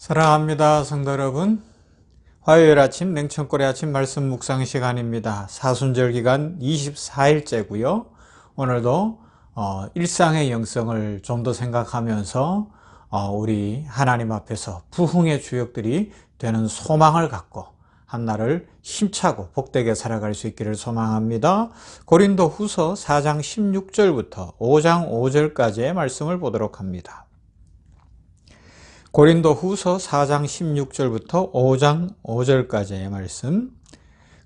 사랑합니다 성도 여러분. 화요일 아침 냉천골의 아침 말씀 묵상 시간입니다. 사순절 기간 24일째고요. 오늘도 어, 일상의 영성을 좀 더 생각하면서 어, 우리 하나님 앞에서 부흥의 주역들이 되는 소망을 갖고 한날을 힘차고 복되게 살아갈 수 있기를 소망합니다. 고린도 후서 4장 16절부터 5장 5절까지의 말씀을 보도록 합니다 고린도 후서 4장 16절부터 5장 5절까지의 말씀.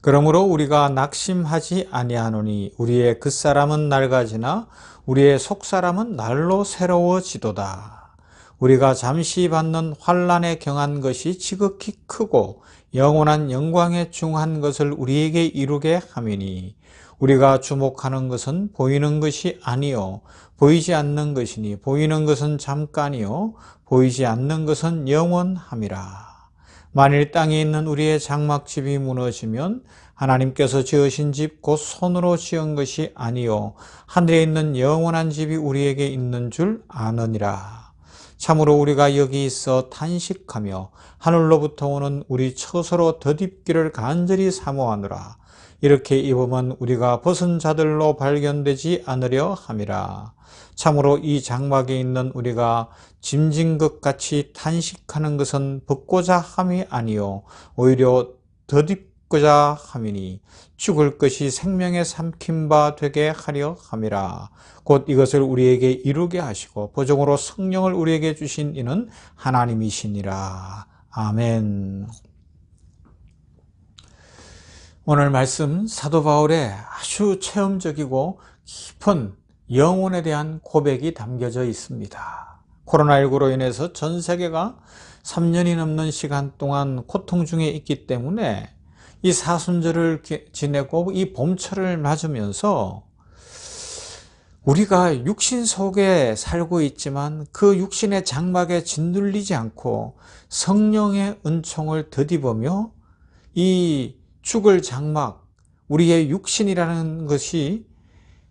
그러므로 우리가 낙심하지 아니하노니 우리의 끝사람은 낡아지나 우리의 속사람은 날로 새로워지도다. 우리가 잠시 받는 환란에 경한 것이 지극히 크고 영원한 영광에 중한 것을 우리에게 이루게 함이니 우리가 주목하는 것은 보이는 것이 아니요 보이지 않는 것이니 보이는 것은 잠깐이요 보이지 않는 것은 영원함이라. 만일 땅에 있는 우리의 장막집이 무너지면 하나님께서 지으신 집 곧 손으로 지은 것이 아니요 하늘에 있는 영원한 집이 우리에게 있는 줄 아느니라. 참으로 우리가 여기 있어 탄식하며 하늘로부터 오는 우리 처소로 덧입기를 간절히 사모하노라. 이렇게 입으면 우리가 벗은 자들로 발견되지 않으려 함이라. 참으로 이 장막에 있는 우리가 짐진 것 같이 탄식하는 것은 벗고자 함이 아니요. 오히려 덧입고자 함이니 죽을 것이 생명의 삼킨 바 되게 하려 함이라. 곧 이것을 우리에게 이루게 하시고 보정으로 성령을 우리에게 주신 이는 하나님이시니라. 아멘 오늘 말씀 사도 바울의 아주 체험적이고 깊은 영혼에 대한 고백이 담겨져 있습니다. 코로나19로 인해서 전 세계가 3년이 넘는 시간 동안 고통 중에 있기 때문에 이 사순절을 지내고 이 봄철을 맞으면서 우리가 육신 속에 살고 있지만 그 육신의 장막에 짓눌리지 않고 성령의 은총을 덧입으며 이 죽을 장막, 우리의 육신이라는 것이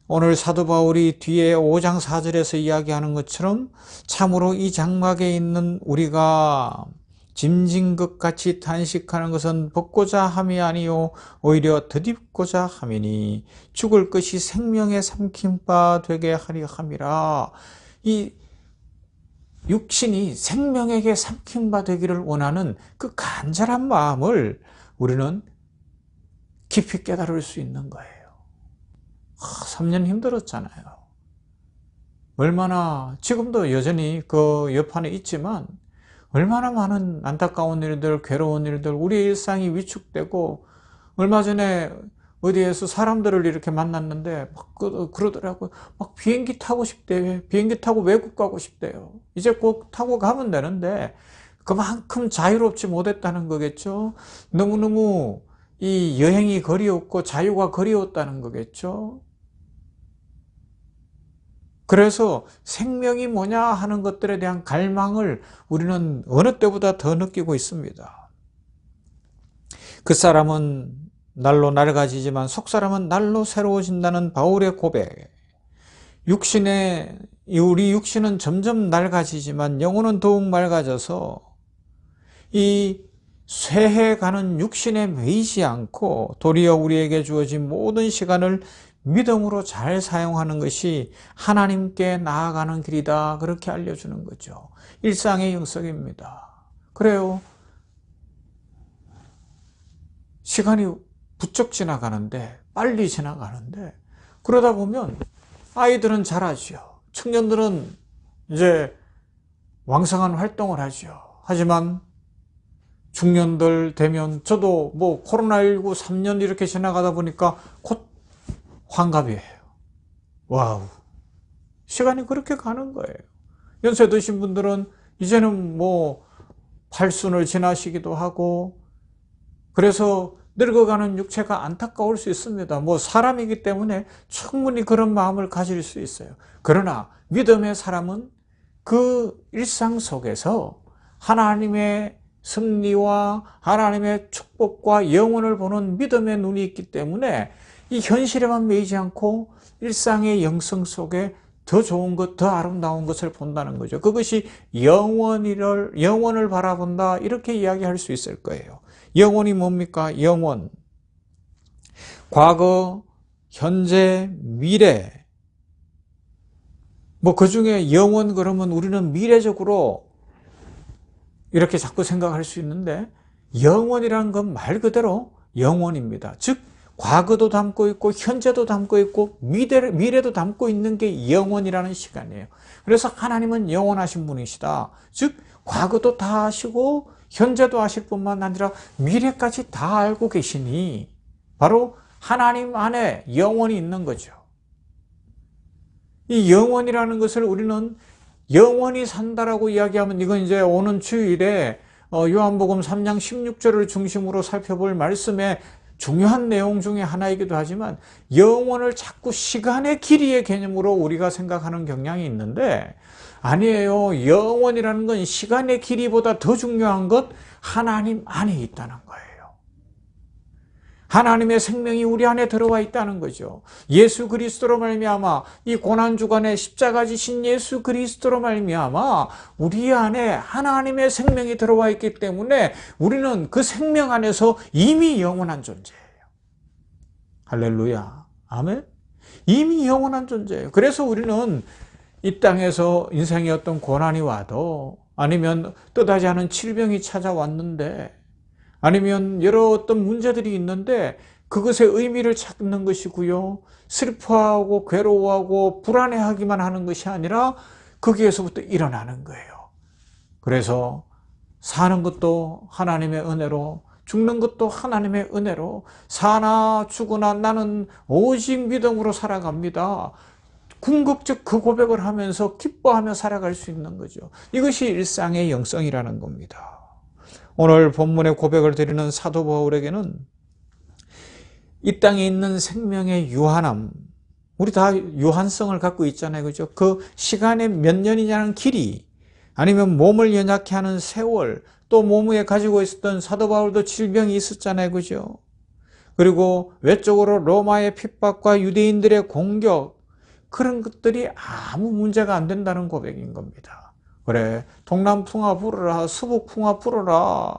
오늘 사도 바울이 뒤에 5장 4절에서 이야기하는 것처럼 참으로 이 장막에 있는 우리가 짐진 것 같이 탄식하는 것은 벗고자 함이 아니요 오히려 덧입고자 함이니 죽을 것이 생명의 삼킨 바 되게 하려 함이라. 이 육신이 생명에게 삼킨 바 되기를 원하는 그 간절한 마음을 우리는 깊이 깨달을 수 있는 거예요. 3년 힘들었잖아요. 얼마나 지금도 여전히 그 옆판에 있지만 얼마나 많은 안타까운 일들, 괴로운 일들, 우리의 일상이 위축되고 얼마 전에 어디에서 사람들을 이렇게 만났는데 막 그, 그러더라고요. 막 비행기 타고 싶대요. 비행기 타고 외국 가고 싶대요. 이제 꼭 타고 가면 되는데 그만큼 자유롭지 못했다는 거겠죠. 너무너무 이 여행이 거리였고 자유가 거리였다는 거겠죠. 그래서 생명이 뭐냐 하는 것들에 대한 갈망을 우리는 어느 때보다 더 느끼고 있습니다. 그 사람은 날로 낡아지지만 속 사람은 날로 새로워진다는 바울의 고백. 육신의 우리 육신은 점점 낡아지지만 영혼은 더욱 맑아져서 이 쇠해가는 육신에 매이지 않고 도리어 우리에게 주어진 모든 시간을 믿음으로 잘 사용하는 것이 하나님께 나아가는 길이다. 그렇게 알려주는 거죠. 일상의 영성입니다. 그래요. 시간이 부쩍 지나가는데, 빨리 지나가는데, 그러다 보면 아이들은 잘하죠. 청년들은 이제 왕성한 활동을 하죠. 하지만 중년들 되면 저도 뭐 코로나19 3년 이렇게 지나가다 보니까 곧 환갑이에요. 와우. 시간이 그렇게 가는 거예요. 연세 드신 분들은 이제는 뭐 팔순을 지나시기도 하고 그래서 늙어가는 육체가 안타까울 수 있습니다. 뭐 사람이기 때문에 충분히 그런 마음을 가질 수 있어요. 그러나 믿음의 사람은 그 일상 속에서 하나님의 승리와 하나님의 축복과 영원을 보는 믿음의 눈이 있기 때문에 이 현실에만 매이지 않고 일상의 영성 속에 더 좋은 것, 더 아름다운 것을 본다는 거죠. 그것이 영원을, 영원을 바라본다. 이렇게 이야기할 수 있을 거예요. 영원이 뭡니까? 영원. 과거, 현재, 미래. 뭐 그 중에 영원 그러면 우리는 미래적으로 이렇게 자꾸 생각할 수 있는데 영원이라는 건 말 그대로 영원입니다. 즉 과거도 담고 있고 현재도 담고 있고 미래, 미래도 담고 있는 게 영원이라는 시간이에요. 그래서 하나님은 영원하신 분이시다. 즉 과거도 다 아시고 현재도 아실 뿐만 아니라 미래까지 다 알고 계시니 바로 하나님 안에 영원이 있는 거죠. 이 영원이라는 것을 우리는 영원히 산다라고 이야기하면 이건 이제 오는 주일에 어, 요한복음 3장 16절을 중심으로 살펴볼 말씀에 중요한 내용 중에 하나이기도 하지만 영원을 자꾸 시간의 길이의 개념으로 우리가 생각하는 경향이 있는데 아니에요. 영원이라는 건 시간의 길이보다 더 중요한 것 하나님 안에 있다는 거예요. 하나님의 생명이 우리 안에 들어와 있다는 거죠. 예수 그리스도로 말미암아 이 고난 주간에 십자가 지신 예수 그리스도로 말미암아 우리 안에 하나님의 생명이 들어와 있기 때문에 우리는 그 생명 안에서 이미 영원한 존재예요. 할렐루야. 아멘. 이미 영원한 존재예요. 그래서 우리는 이 땅에서 인생의 어떤 고난이 와도 아니면 뜻하지 않은 질병이 찾아왔는데 아니면 여러 어떤 문제들이 있는데 그것의 의미를 찾는 것이고요. 슬퍼하고 괴로워하고 불안해하기만 하는 것이 아니라 거기에서부터 일어나는 거예요. 그래서 사는 것도 하나님의 은혜로 죽는 것도 하나님의 은혜로 사나 죽으나 나는 오직 믿음으로 살아갑니다. 궁극적 그 고백을 하면서 기뻐하며 살아갈 수 있는 거죠. 이것이 일상의 영성이라는 겁니다. 오늘 본문의 고백을 드리는 사도 바울에게는 이 땅에 있는 생명의 유한함, 우리 다 유한성을 갖고 있잖아요. 그죠? 그 시간의 몇 년이냐는 길이, 아니면 몸을 연약해 하는 세월, 또 몸에 가지고 있었던 사도 바울도 질병이 있었잖아요. 그죠? 그리고 외적으로 로마의 핍박과 유대인들의 공격, 그런 것들이 아무 문제가 안 된다는 고백인 겁니다. 그래 동남풍화 불어라 서북풍화 불어라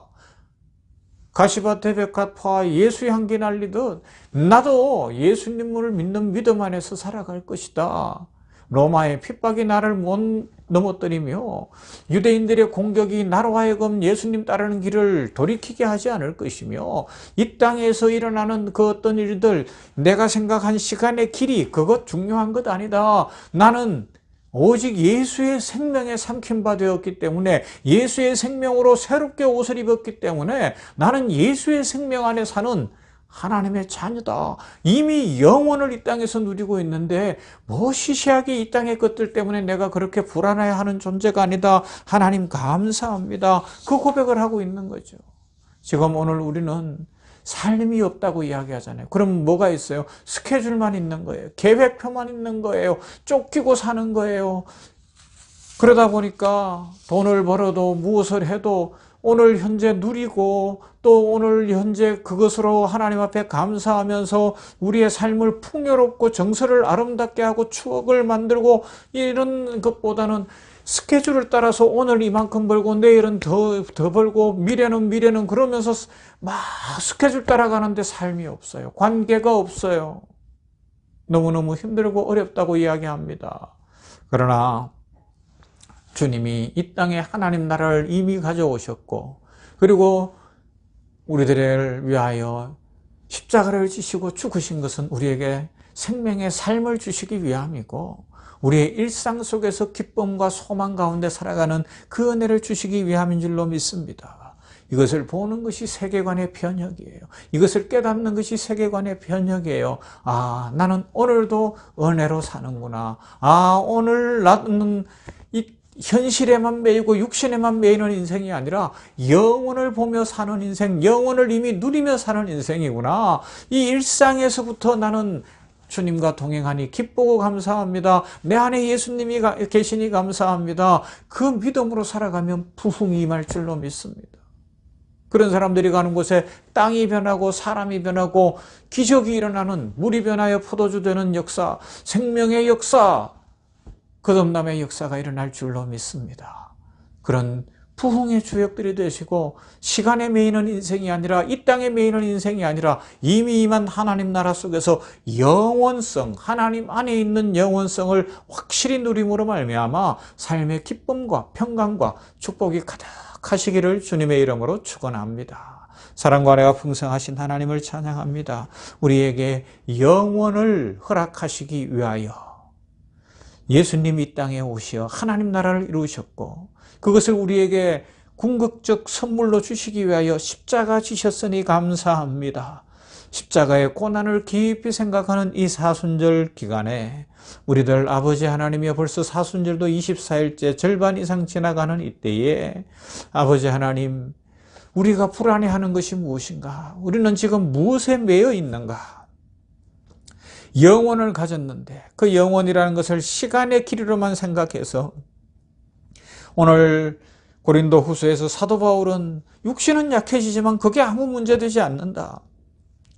가시밭에 백합 파 예수 향기 날리듯 나도 예수님을 믿는 믿음 안에서 살아갈 것이다. 로마의 핍박이 나를 못 넘어뜨리며 유대인들의 공격이 나로 하여금 예수님 따르는 길을 돌이키게 하지 않을 것이며 이 땅에서 일어나는 그 어떤 일들 내가 생각한 시간의 길이 그것 중요한 것 아니다. 나는 오직 예수의 생명에 삼킴바 되었기 때문에 예수의 생명으로 새롭게 옷을 입었기 때문에 나는 예수의 생명 안에 사는 하나님의 자녀다. 이미 영원을 이 땅에서 누리고 있는데 뭐 시시하게 이 땅의 것들 때문에 내가 그렇게 불안해하는 존재가 아니다. 하나님 감사합니다. 그 고백을 하고 있는 거죠. 지금 오늘 우리는 삶이 없다고 이야기하잖아요. 그럼 뭐가 있어요? 스케줄만 있는 거예요. 계획표만 있는 거예요. 쫓기고 사는 거예요. 그러다 보니까 돈을 벌어도 무엇을 해도 오늘 현재 누리고 또 오늘 현재 그것으로 하나님 앞에 감사하면서 우리의 삶을 풍요롭고 정서를 아름답게 하고 추억을 만들고 이런 것보다는 스케줄을 따라서 오늘 이만큼 벌고 내일은 더, 더 벌고 미래는 미래는 그러면서 막 스케줄 따라가는데 삶이 없어요. 관계가 없어요. 너무너무 힘들고 어렵다고 이야기합니다. 그러나 주님이 이 땅에 하나님 나라를 이미 가져오셨고 그리고 우리들을 위하여 십자가를 지시고 죽으신 것은 우리에게 생명의 삶을 주시기 위함이고 우리의 일상 속에서 기쁨과 소망 가운데 살아가는 그 은혜를 주시기 위함인 줄로 믿습니다. 이것을 보는 것이 세계관의 변혁이에요. 이것을 깨닫는 것이 세계관의 변혁이에요. 아, 나는 오늘도 은혜로 사는구나. 아, 오늘 나는 이 현실에만 매이고 육신에만 매이는 인생이 아니라 영원을 보며 사는 인생, 영원을 이미 누리며 사는 인생이구나. 이 일상에서부터 나는 주님과 동행하니 기쁘고 감사합니다. 내 안에 예수님이 계시니 감사합니다. 그 믿음으로 살아가면 부흥이 임할 줄로 믿습니다. 그런 사람들이 가는 곳에 땅이 변하고 사람이 변하고 기적이 일어나는 물이 변하여 포도주 되는 역사, 생명의 역사, 거듭남의 역사가 일어날 줄로 믿습니다. 그런 부흥의 주역들이 되시고 시간에 매이는 인생이 아니라 이 땅에 매이는 인생이 아니라 이미 임한 하나님 나라 속에서 영원성 하나님 안에 있는 영원성을 확실히 누림으로 말미암아 삶의 기쁨과 평강과 축복이 가득하시기를 주님의 이름으로 축원합니다. 사랑과 은혜가 풍성하신 하나님을 찬양합니다. 우리에게 영원을 허락하시기 위하여 예수님이 이 땅에 오시어 하나님 나라를 이루셨고 그것을 우리에게 궁극적 선물로 주시기 위하여 십자가 지셨으니 감사합니다. 십자가의 고난을 깊이 생각하는 이 사순절 기간에 우리들 아버지 하나님이 벌써 사순절도 24일째 절반 이상 지나가는 이때에 아버지 하나님 우리가 불안해하는 것이 무엇인가? 우리는 지금 무엇에 매여 있는가? 영혼을 가졌는데 그 영혼이라는 것을 시간의 길이로만 생각해서 오늘 고린도 후서에서 사도 바울은 육신은 약해지지만 그게 아무 문제되지 않는다.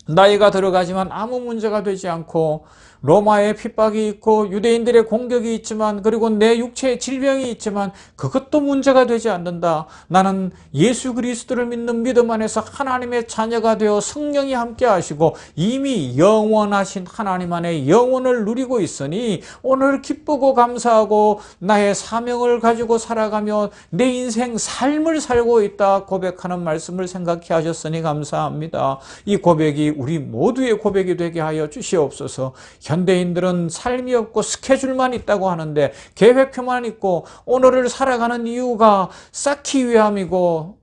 나이가 들어가지만 아무 문제가 되지 않고 로마의 핍박이 있고 유대인들의 공격이 있지만 그리고 내 육체에 질병이 있지만 그것도 문제가 되지 않는다. 나는 예수 그리스도를 믿는 믿음 안에서 하나님의 자녀가 되어 성령이 함께 하시고 이미 영원하신 하나님 안에 영원을 누리고 있으니 오늘 기쁘고 감사하고 나의 사명을 가지고 살아가며 내 인생 삶을 살고 있다 고백하는 말씀을 생각해 하셨으니 감사합니다. 이 고백이 우리 모두의 고백이 되게 하여 주시옵소서. 현대인들은 삶이 없고 스케줄만 있다고 하는데 계획표만 있고 오늘을 살아가는 이유가 쌓기 위함이고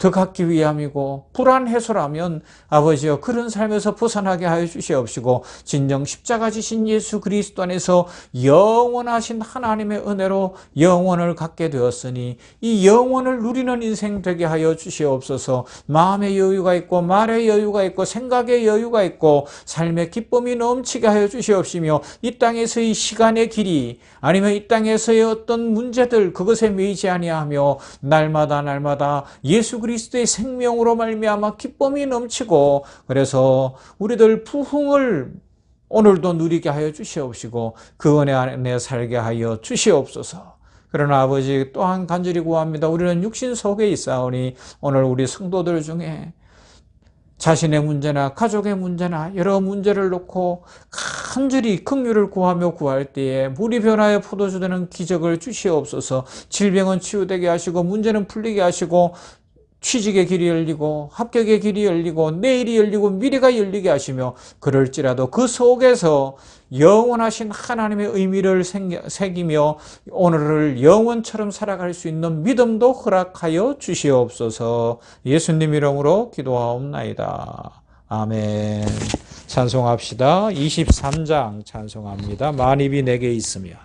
더 갖기 위함이고 불안 해소라면 아버지여 그런 삶에서 벗어나게 하여 주시옵시고 진정 십자가 지신 예수 그리스도 안에서 영원하신 하나님의 은혜로 영원을 갖게 되었으니 이 영원을 누리는 인생 되게 하여 주시옵소서. 마음의 여유가 있고 말의 여유가 있고 생각의 여유가 있고 삶의 기쁨이 넘치게 하여 주시옵시며 이 땅에서의 시간의 길이 아니면 이 땅에서의 어떤 문제들 그것에 매이지 아니하며 날마다 날마다 예수 그리스도 그리스도의 생명으로 말미암아 기쁨이 넘치고 그래서 우리들 부흥을 오늘도 누리게 하여 주시옵시고 그 은혜 안에 살게 하여 주시옵소서. 그러나 아버지 또한 간절히 구합니다. 우리는 육신 속에 있사오니 오늘 우리 성도들 중에 자신의 문제나 가족의 문제나 여러 문제를 놓고 간절히 긍휼을 구하며 구할 때에 물이 변하여 포도주 되는 기적을 주시옵소서. 질병은 치유되게 하시고 문제는 풀리게 하시고 취직의 길이 열리고 합격의 길이 열리고 내일이 열리고 미래가 열리게 하시며 그럴지라도 그 속에서 영원하신 하나님의 의미를 새기며 오늘을 영원처럼 살아갈 수 있는 믿음도 허락하여 주시옵소서 예수님 이름으로 기도하옵나이다. 아멘. 찬송합시다. 23장 찬송합니다. 만입이 내게 있으면.